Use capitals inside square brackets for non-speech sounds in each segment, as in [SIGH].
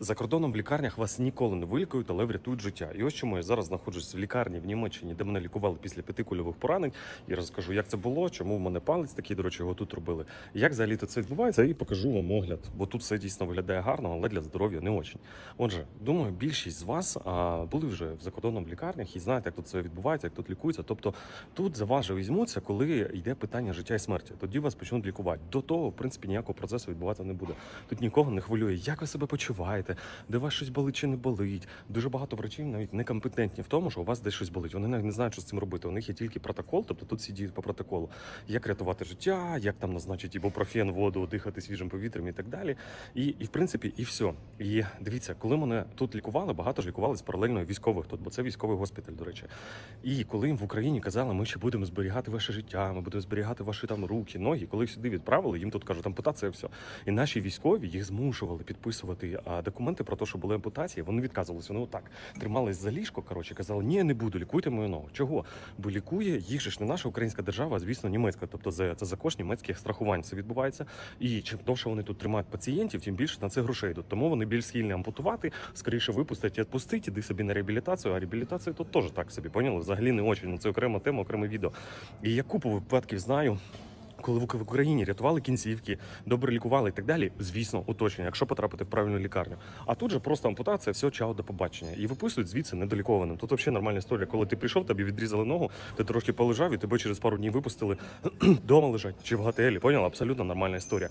За кордоном в лікарнях вас ніколи не вилікують, але врятують життя. І ось чому я зараз знаходжусь в лікарні в Німеччині, де мене лікували після п'яти кульових поранень. І розкажу, як це було, чому в мене палець такий, до речі, його тут робили. Як взагалі це відбувається, і покажу вам огляд, бо тут все дійсно виглядає гарно, але для здоров'я не очень. Отже, думаю, більшість з вас а, були вже за кордоном в лікарнях і знаєте, як тут це відбувається, як тут лікується. Тобто тут за вас візьмуться, коли йде питання життя і смерті. Тоді вас почнуть лікувати. До того, в принципі, ніякого процесу відбуватися не буде. Тут нікого не хвилює, як ви себе почуваєте, де у вас щось болить чи не болить. Дуже багато врачів навіть некомпетентні в тому, що у вас десь щось болить. Вони навіть не знають, що з цим робити. У них є тільки протокол, тобто тут всі діють по протоколу. Як рятувати життя, як там назначити ібупрофен, воду, дихати свіжим повітрям і так далі. І, і в принципі, і все. І дивіться, коли мене тут лікували, багато ж лікувались паралельно військових тут, бо це військовий госпіталь, до речі. І коли їм в Україні казали, ми ще будемо зберігати ваше життя, ми будемо зберігати ваші там руки, ноги. Коли їх сюди відправили, їм тут кажуть, ампутація, все. І наші військові їх змушували підписувати а, документи про те, що були ампутації. Вони відказувалися. Вони отак тримались за ліжко. Коротше, казали, ні, не буду, лікуйте мою ногу. Чого? Бо лікує їх же ж не наша українська держава, а звісно, німецька. Тобто за це за кошт німецьких страхувань це відбувається. І чим довше вони тут тримають пацієнтів, тим більше на це грошей йдуть. Тому вони більш схильні ампутувати, скоріше випустять і відпустить, іди собі на реабілітацію. А реабілітація тут теж так собі поняли. Взагалі не очень. Ну це окрема тема, окреме відео. І я купу випадків знаю. Коли в Україні рятували кінцівки, добре лікували і так далі, звісно, уточнення, якщо потрапити в правильну лікарню. А тут же просто ампутація, все, чао, до побачення. І виписують звідси недолікованим. Тут взагалі нормальна історія. Коли ти прийшов, тобі відрізали ногу, ти трошки полежав і тебе через пару днів випустили [CLEARS THROAT] вдома лежать чи в готелі. Поняла? Абсолютно нормальна історія.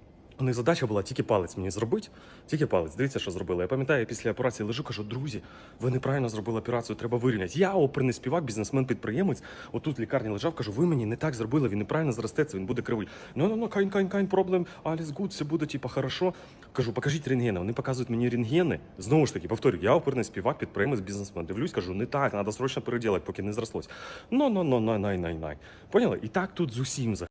у них задача була тільки палець мені зробити, тільки палець. Дивіться, що зробили. Я пам'ятаю, після операції лежу, кажу, друзі, ви неправильно зробили операцію, треба вирівняти. Я оперний співак, бізнесмен-підприємець. Отут в лікарні лежав, кажу, ви мені не так зробили, він неправильно зростеться, він буде кривий. Ну, ну, ну, кайн, кайн, кайн, проблем, аліс гуд, все буде, типа, хорошо. Кажу, покажіть рентгени. Вони показують мені рентгени. Знову ж таки, повторюю, я оперний співак, підприємець, бізнесмен. Дивлюсь, кажу, не так, треба срочно переділати, поки не зрослось. Ну, ну, ну, най, най, най, най. Поняли? І так тут з усім.